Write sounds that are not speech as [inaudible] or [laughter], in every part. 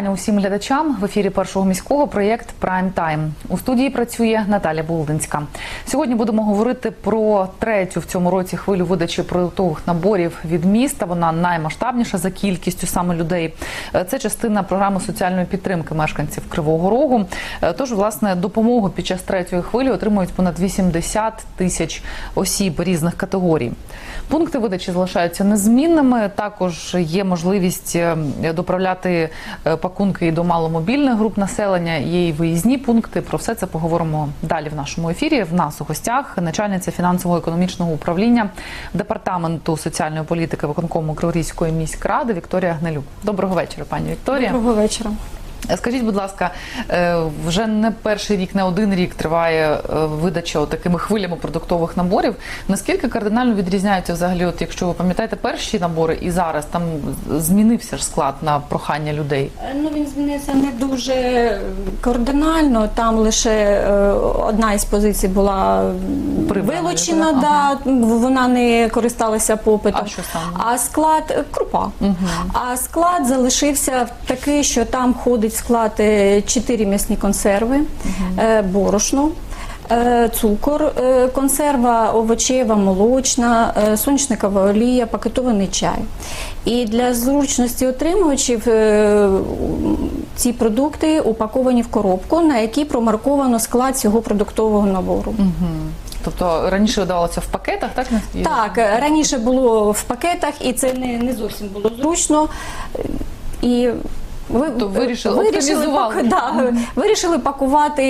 Вітання усім глядачам в ефірі першого міського проєкт Прайм Тайм. У студії працює Наталя Булдинська. Сьогодні будемо говорити про третю в цьому році хвилю видачі продуктових наборів від міста. Вона наймасштабніша за кількістю саме людей. Це частина програми соціальної підтримки мешканців Кривого Рогу. Тож, власне, допомогу під час третьої хвилі отримують понад 80 тисяч осіб різних категорій. Пункти видачі залишаються незмінними. Також є можливість е, доправляти е, пакунки і до маломобільних груп населення. І виїзні пункти. Про все це поговоримо далі в нашому ефірі. В нас у гостях начальниця фінансово-економічного управління департаменту соціальної політики виконкому Криворізької міськради Вікторія Гнелюк. Доброго вечора, пані Вікторія. Доброго вечора. Скажіть, будь ласка, е, вже не перший рік, не один рік триває е, видача такими хвилями продуктових наборів. Наскільки кардинально відрізняються взагалі, от якщо ви пам'ятаєте перші набори і зараз там змінився ж склад на прохання людей? Ну він змінився не дуже кардинально. Там лише е, одна із позицій була Прибрана, вилучена, да? да, вона не користалася попитом. А що саме? А склад е, крупа. А склад залишився такий, що там входить в склад е, чотири м'ясні консерви, е, борошно. е, Цукор, е, консерва овочева, молочна, соняшникова олія, пакетований чай. І для зручності отримувачів ці продукти упаковані в коробку, на якій промарковано склад цього продуктового набору. Тобто раніше видавалося в пакетах, так? Так, раніше було в пакетах, і це не, не зовсім було зручно. І ви То вирішили, оптимізували. пак- да, вирішили пакувати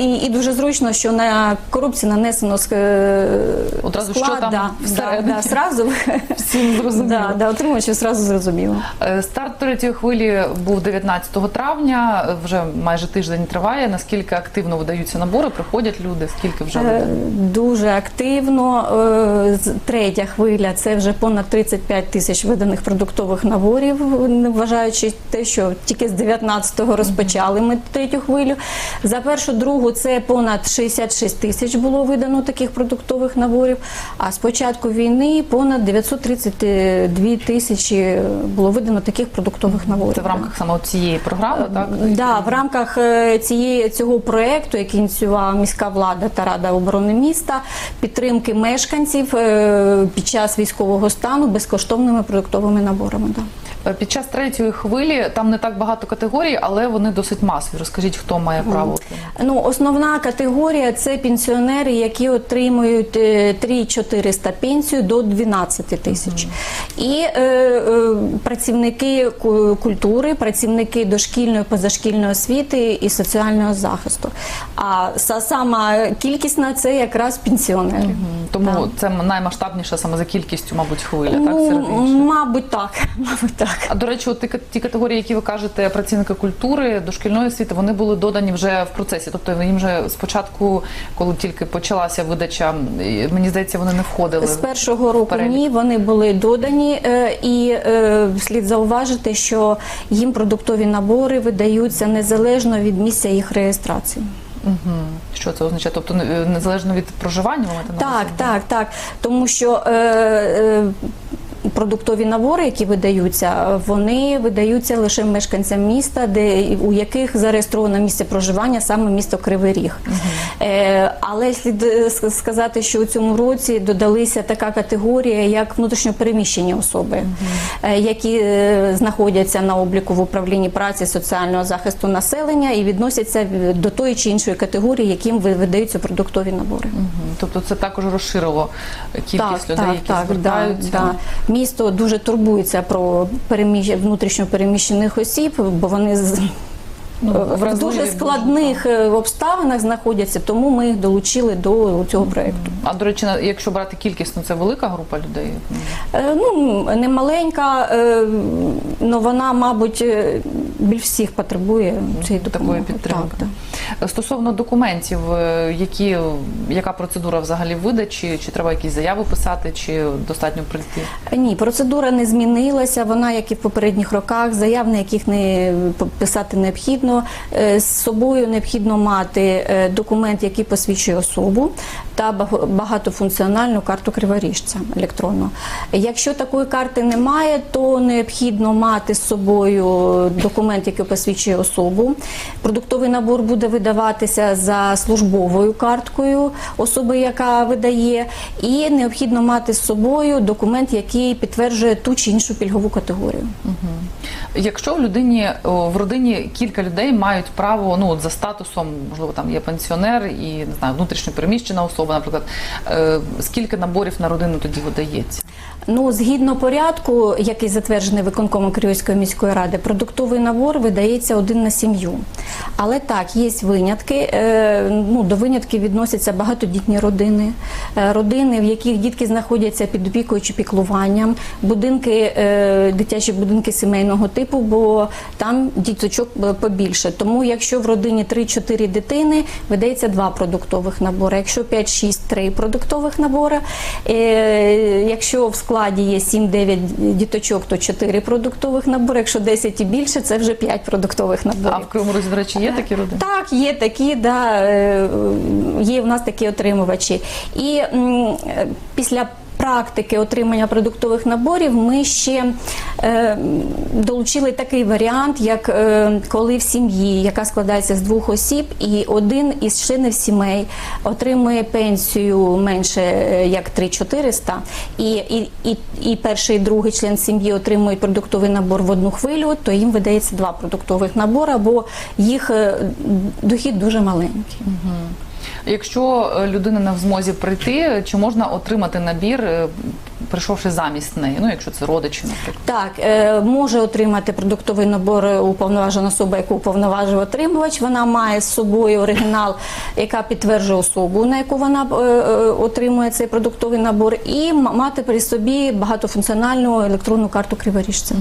і, і дуже зручно, що на коробці нанесено ск- Одразу, склад, що там да, всередині. Да, да, сразу, Всім зрозуміло. да, да, отримувачів зразу зрозуміло. Е, Старт третьої хвилі був 19 травня. Вже майже тиждень триває. Наскільки активно видаються набори? Приходять люди? Скільки вже Е, видали? Дуже активно. Е, Третя хвиля це вже понад 35 тисяч виданих продуктових наборів, не вважаючи те, що тільки з 19-го розпочали ми третю хвилю. За першу другу це понад 66 тисяч було видано таких продуктових наборів. А з початку війни понад 932 тисячі було видано таких продуктових наборів. Це в рамках саме цієї програми, так? Да, в рамках е, цієї цього проекту, який ініціювала міська влада та рада оборони міста, підтримки мешканців е, під час військового стану безкоштовними продуктовими наборами. Да. Е, Під час третьої хвилі там не так багато категорій, але вони досить масові. Розкажіть, хто має право? Ну, основна категорія це пенсіонери, які отримують е, 3-400 пенсію до 12 тисяч. І е, е, працівники ку- культури, працівники дошкільної, позашкільної освіти і соціального захисту. А са- сама кількісна це якраз пенсіонери. М, Тому це наймасштабніша саме за кількістю, мабуть, хвиля, так Ну, серед мабуть, так. [laughs] Мабуть, так. А до речі, от ті, ті категорії, які ви кажете, працівники культури, дошкільної освіти, вони були додані вже в процесі. Тобто їм вже спочатку, коли тільки почалася видача, мені здається, вони не входили. З першого року ні, вони були додані, е, і е, слід зауважити, що їм продуктові набори видаються незалежно від місця їх реєстрації. Угу. Що це означає? Тобто незалежно від проживання, Так, так, так. Тому що е, е, продуктові набори, які видаються, вони видаються лише мешканцям міста, де у яких зареєстровано місце проживання саме місто Кривий Ріг. Е, але слід е, сказати, що у цьому році додалися така категорія, як внутрішньопереміщені особи, е, які е, знаходяться на обліку в управлінні праці соціального захисту населення і відносяться до тої чи іншої категорії, яким ви- видаються продуктові набори. Мгм. Тобто це також розширило кількість людей, які звертаються. Да, да. Місто дуже турбується про переміщ... внутрішньо переміщених осіб, бо вони в дуже складних е, обставинах знаходяться, тому ми їх долучили до цього проєкту. А до речі, якщо брати кількість, ну це велика група людей. Е, Ну, не маленька, але вона, мабуть, е, більш всіх потребує цієї допомоги. Підтримки. Так, так. Стосовно документів, е, які, яка процедура взагалі видачі? Чи треба якісь заяви писати, чи достатньо прийти? Ні, процедура не змінилася. Вона, як і в попередніх роках, заяв на яких не писати необхідно. Е, З собою необхідно мати е, документ, який посвідчує особу, та багатофункціональну карту криворіжця електронну. Якщо такої карти немає, то необхідно мати з собою документ. який посвідчує особу. Продуктовий набор буде видаватися за службовою карткою особи, яка видає, і необхідно мати з собою документ, який підтверджує ту чи іншу пільгову категорію. Якщо в людині в родині кілька людей мають право, ну от за статусом, можливо, там є пенсіонер і не знаю, внутрішньо переміщена особа, наприклад, е, скільки наборів на родину тоді видається? Ну, згідно порядку, який затверджений виконкомом Київської міської ради, продуктовий набор видається один на сім'ю. Але так, є винятки. Е, Ну, до винятків відносяться багатодітні родини, е, родини, в яких дітки знаходяться під опікою чи піклуванням, будинки, дитячі будинки сімейного типу, бо там діточок е, побільше. Тому, якщо в родині 3-4 дитини, видається два продуктових набори. Якщо 5-6 – 3 продуктових набори. Е, Якщо в складі є 7-9 діточок, то 4 продуктових набори. Якщо 10 і більше, це вже 5 продуктових наборів. А в Розі, до речі, є такі родини? Так, є такі, да, е, є в нас такі отримувачі. І після практики отримання продуктових наборів ми ще е, долучили такий варіант, як е, коли в сім'ї, яка складається з двох осіб, і один із членів сімей отримує пенсію менше е, як 3400, і, і, і, і перший і другий член сім'ї отримують продуктовий набор в одну хвилю, то їм видається два продуктових набори, бо їх е, дохід дуже маленький. Якщо е, людина не в змозі прийти, чи можна отримати набір, е, прийшовши замість неї? Ну, якщо це родичі, наприклад. Так, е, може отримати продуктовий набор уповноважена особа, яку уповноважив отримувач. Вона має з собою оригінал, яка підтверджує особу, на яку вона е, е, отримує цей продуктовий набор, і мати при собі багатофункціональну електронну карту криворіжця.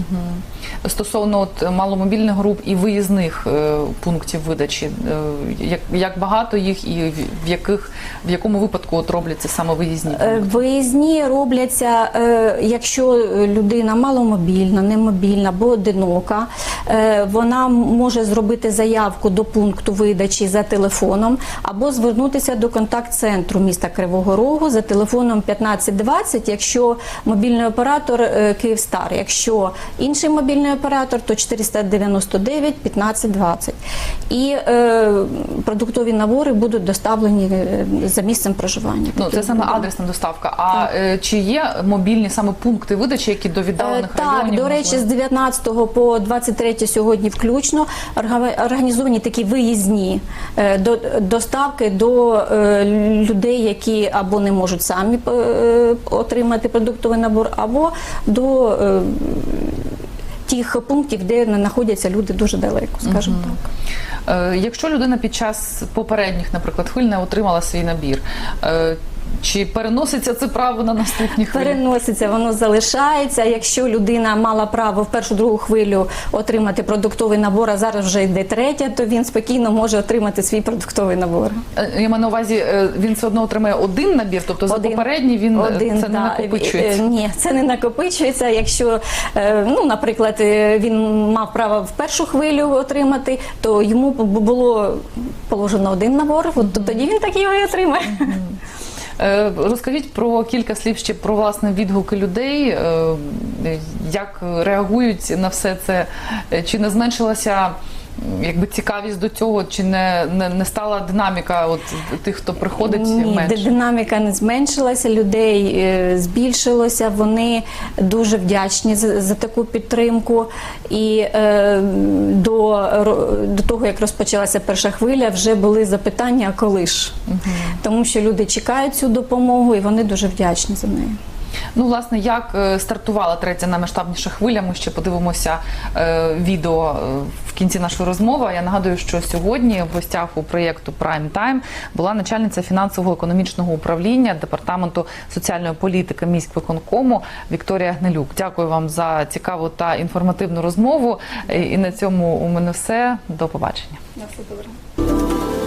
Стосовно от маломобільних груп і виїзних е, пунктів видачі, е, як, як багато їх і в- яких в якому випадку от робляться саме виїзні? Пункти? Виїзні робляться, е, якщо людина маломобільна, немобільна або одинока, е, вона може зробити заявку до пункту видачі за телефоном або звернутися до контакт-центру міста Кривого Рогу за телефоном 1520, якщо мобільний оператор е, Київстар. Якщо інший мобільний оператор, то 499 1520. І е, продуктові набори будуть доставлені е, за місцем проживання. Ну, це саме адресна доставка. А е, чи є мобільні саме пункти видачі, які до Е, віддалених Так, до речі, з 19 по 23 сьогодні включно організовані такі виїзні е, до- доставки до е, людей, які або не можуть самі е, отримати продуктовий набор, або до тих пунктів, де знаходяться люди дуже далеко, скажімо так. Якщо людина під час попередніх, наприклад, хвиль не отримала свій набір, чи переноситься це право на наступні хвилі? Переноситься, воно залишається. Якщо людина мала право в першу другу хвилю отримати продуктовий набор, а зараз вже йде третя, то він спокійно може отримати свій продуктовий набор. Е, Я маю на увазі, е, він все одно отримає один набір, тобто за Один. попередній він е, це не накопичується. Ні, це не накопичується. Якщо, ну, наприклад, він мав право в першу хвилю отримати, то йому було положено один набор, от тоді він так його і отримає. Е, Розкажіть про кілька слів ще про власне відгуки людей, е, як реагують на все це, чи не зменшилася якби цікавість до цього, чи не, не, не стала динаміка от тих, хто приходить Ні, менше? динаміка не зменшилася, людей е, збільшилося. Вони дуже вдячні за, за таку підтримку. І е, до, до того, як розпочалася перша хвиля, вже були запитання, а коли ж? Тому що люди чекають цю допомогу і вони дуже вдячні за неї. Ну, власне, як е, стартувала третя наймасштабніша хвиля, ми ще подивимося е, відео е, в кінці нашої розмови. Я нагадую, що сьогодні в гостях у проєкту Prime Time була начальниця фінансово-економічного управління департаменту соціальної політики міськвиконкому Вікторія Гнилюк. Дякую вам за цікаву та інформативну розмову. Е, І на цьому у мене все. До побачення. На все добре.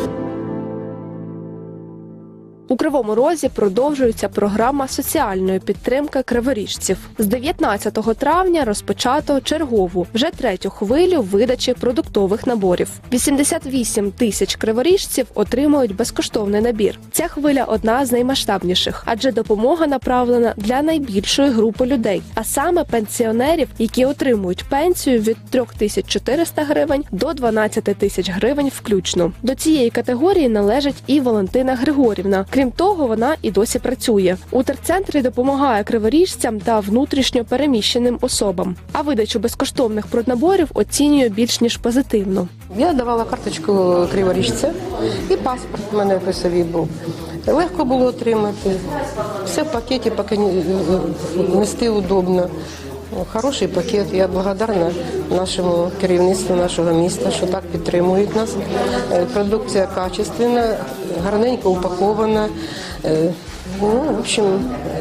У Кривому Розі продовжується програма соціальної підтримки криворіжців. З 19 травня розпочато чергову вже третю хвилю видачі продуктових наборів. 88 тисяч криворіжців отримують безкоштовний набір. Ця хвиля одна з наймасштабніших, адже допомога направлена для найбільшої групи людей, а саме пенсіонерів, які отримують пенсію від 3400 гривень до 12 тисяч гривень включно. До цієї категорії належить і Валентина Григорівна. Крім того, вона і досі працює. У терцентрі допомагає криворіжцям та внутрішньо переміщеним особам. А видачу безкоштовних проднаборів оцінює більш ніж позитивно. Я давала карточку криворіжця і паспорт у мене собі був. Легко було отримати. Все в пакеті, поки не- нести удобно. Хороший пакет. Я благодарна нашому керівництву нашого міста, що так підтримують нас. Е, Продукція качественна, гарненько упакована. Е, Ну, в общем,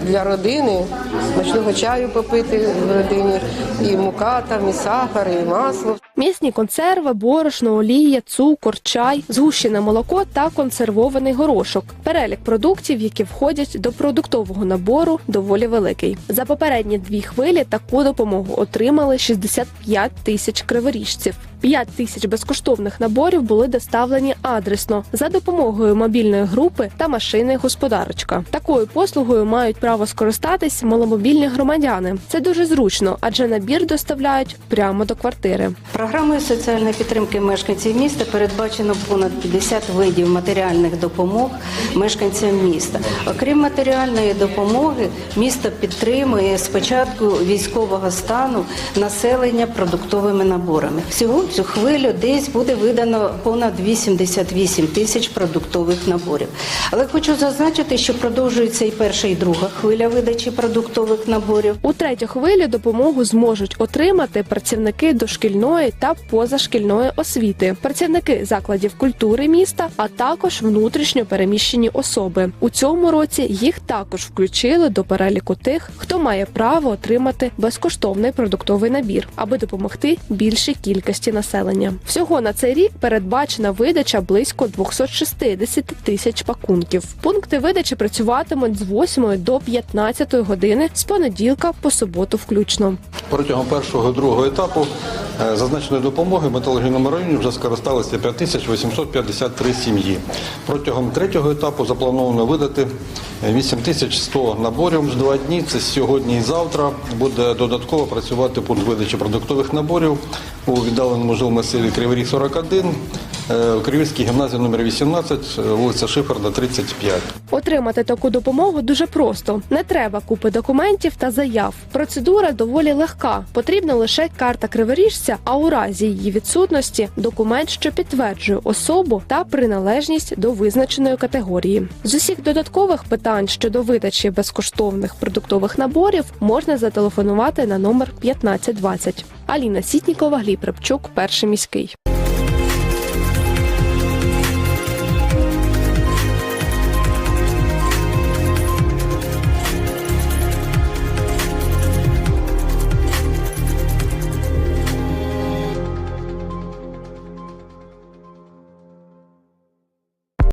для родини смачного чаю попити в родині, і мука там, і сахар, і масло. Місні консерви, борошно, олія, цукор, чай, згущене молоко та консервований горошок. Перелік продуктів, які входять до продуктового набору, доволі великий. За попередні дві хвилі таку допомогу отримали 65 тисяч криворіжців. 5 тисяч безкоштовних наборів були доставлені адресно за допомогою мобільної групи та машини господарочка. Такою послугою мають право скористатись маломобільні громадяни. Це дуже зручно, адже набір доставляють прямо до квартири. Програмою соціальної підтримки мешканців міста передбачено понад 50 видів матеріальних допомог мешканцям міста. Окрім матеріальної допомоги, місто підтримує з початку військового стану населення продуктовими наборами. Всього цю хвилю десь буде видано понад 88 тисяч продуктових наборів. Але хочу зазначити, що продовжується і перша, і друга хвиля видачі продуктових наборів. У третю хвилю допомогу зможуть отримати працівники дошкільної та позашкільної освіти, працівники закладів культури міста, а також внутрішньо переміщені особи. У цьому році їх також включили до переліку тих, хто має право отримати безкоштовний продуктовий набір, аби допомогти більшій кількості населення. Всього на цей рік передбачена видача близько 260 тисяч пакунків. Пункти видачі працюватимуть з 8 до 15 години з понеділка по суботу включно. Протягом першого і другого етапу е, зазначеної допомоги в металургійному районі вже скористалися 5853 сім'ї. Протягом третього етапу заплановано видати 8100 наборів з два дні. Це сьогодні і завтра. Буде додатково працювати пункт видачі продуктових наборів у віддаленому жилому селі Криворіг 41, е, у Кривівській гімназії номер 18, е, вулиця Шиферда, 35. Отримати таку допомогу дуже просто. Не треба купи документів та заяв. Процедура доволі легка. Потрібна лише карта криворіжця, а у разі її відсутності документ, що підтверджує особу та приналежність до визначеної категорії. З усіх додаткових питань щодо видачі безкоштовних продуктових наборів можна зателефонувати на номер 1520. Аліна Сітнікова, Гліб Репчук, перший міський.